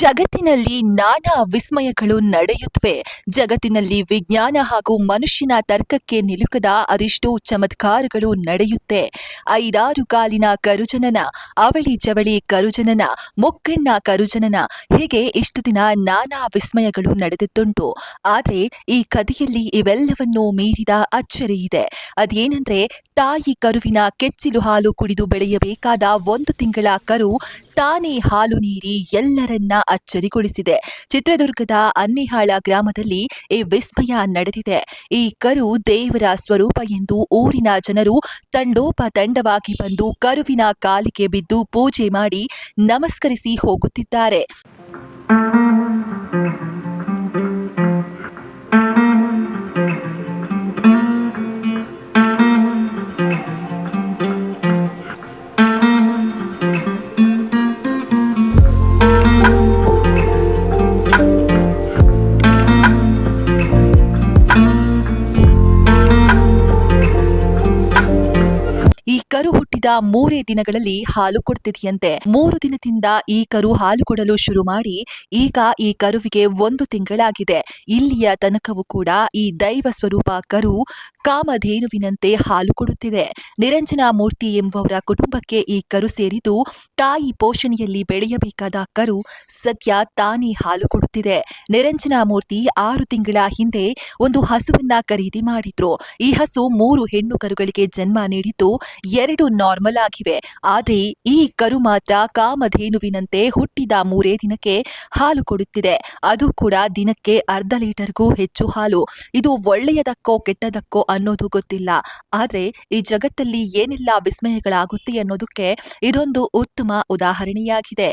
ಜಗತ್ತಿನಲ್ಲಿ ನಾನಾ ವಿಸ್ಮಯಗಳು ನಡೆಯುತ್ತವೆ ಜಗತ್ತಿನಲ್ಲಿ ವಿಜ್ಞಾನ ಹಾಗೂ ಮನುಷ್ಯನ ತರ್ಕಕ್ಕೆ ನಿಲುಕದ ಅದೆಷ್ಟೋ ಚಮತ್ಕಾರಗಳು ನಡೆಯುತ್ತೆ. ಐದಾರು ಕಾಲಿನ ಕರುಜನನ, ಅವಳಿ ಜವಳಿ ಕರುಜನನ ಮುಕ್ಕಣ್ಣ ಕರುಜನನ, ಹೀಗೆ ಇಷ್ಟು ದಿನ ನಾನಾ ವಿಸ್ಮಯಗಳು ನಡೆದಿದ್ದುಂಟು. ಆದರೆ ಈ ಕಥೆಯಲ್ಲಿ ಇವೆಲ್ಲವನ್ನೂ ಮೀರಿದ ಅಚ್ಚರಿ ಇದೆ. ಅದೇನೆಂದ್ರೆ ತಾಯಿ ಕರುವಿನ ಕೆಚ್ಚಿಲು ಹಾಲು ಕುಡಿದು ಬೆಳೆಯಬೇಕಾದ ಒಂದು ತಿಂಗಳ ಕರು ತಾನೇ ಹಾಲು ನೀಡಿ ಎಲ್ಲರನ್ನ ಅಚ್ಚರಿಗೊಳಿಸಿದೆ. ಚಿತ್ರದುರ್ಗದ ಅನ್ನಿಹಾಳ ಗ್ರಾಮದಲ್ಲಿ ಈ ವಿಸ್ಮಯ ನಡೆದಿದೆ. ಈ ಕರು ದೇವರ ಸ್ವರೂಪ ಎಂದು ಊರಿನ ಜನರು ತಂಡೋಪ ತಂಡವಾಗಿ ಬಂದು ಕರುವಿನ ಕಾಲಿಗೆ ಬಿದ್ದು ಪೂಜೆ ಮಾಡಿ ನಮಸ್ಕರಿಸಿ ಹೋಗುತ್ತಿದ್ದಾರೆ. ಕರು ಹುಟ್ಟಿದ ಮೂರೇ ದಿನಗಳಲ್ಲಿ ಹಾಲು ಕೊಡ್ತಿದೆಯಂತೆ. ಮೂರು ದಿನದಿಂದ ಈ ಕರು ಹಾಲು ಕೊಡಲು ಶುರು ಮಾಡಿ ಈಗ ಈ ಕರುವಿಗೆ ಒಂದು ತಿಂಗಳಾಗಿದೆ. ಇಲ್ಲಿಯ ತನಕವೂ ಕೂಡ ಈ ದೈವ ಸ್ವರೂಪ ಕರು ಕಾಮಧೇನುವಿನಂತೆ ಹಾಲು ಕೊಡುತ್ತಿದೆ. ನಿರಂಜನ ಮೂರ್ತಿ ಎಂಬುವರ ಕುಟುಂಬಕ್ಕೆ ಈ ಕರು ಸೇರಿದ್ದು ತಾಯಿ ಪೋಷಣೆಯಲ್ಲಿ ಬೆಳೆಯಬೇಕಾದ ಕರು ಸದ್ಯ ತಾನೇ ಹಾಲು ಕೊಡುತ್ತಿದೆ. ನಿರಂಜನ ಮೂರ್ತಿ ಆರು ತಿಂಗಳ ಹಿಂದೆ ಒಂದು ಹಸುವನ್ನ ಖರೀದಿ ಮಾಡಿದ್ರು. ಈ ಹಸು ಮೂರು ಹೆಣ್ಣು ಕರುಗಳಿಗೆ ಜನ್ಮ ನೀಡಿದ್ದು ಎರಡು ನಾರ್ಮಲ್ ಆಗಿವೆ. ಆದರೆ ಈ ಕರು ಮಾತ್ರ ಕಾಮಧೇನುವಿನಂತೆ ಹುಟ್ಟಿದ ಮೂರೇ ದಿನಕ್ಕೆ ಹಾಲು ಕೊಡುತ್ತಿದೆ. ಅದು ಕೂಡ ದಿನಕ್ಕೆ ಅರ್ಧ ಲೀಟರ್ಗೂ ಹೆಚ್ಚು ಹಾಲು. ಇದು ಒಳ್ಳೆಯದಕ್ಕೋ ಕೆಟ್ಟದಕ್ಕೋ ಅನ್ನೋದು ಗೊತ್ತಿಲ್ಲ. ಆದರೆ ಈ ಜಗತ್ತಲ್ಲಿ ಏನೆಲ್ಲ ವಿಸ್ಮಯಗಳಾಗುತ್ತೆ ಅನ್ನೋದಕ್ಕೆ ಇದೊಂದು ಉತ್ತಮ ಉದಾಹರಣೆಯಾಗಿದೆ.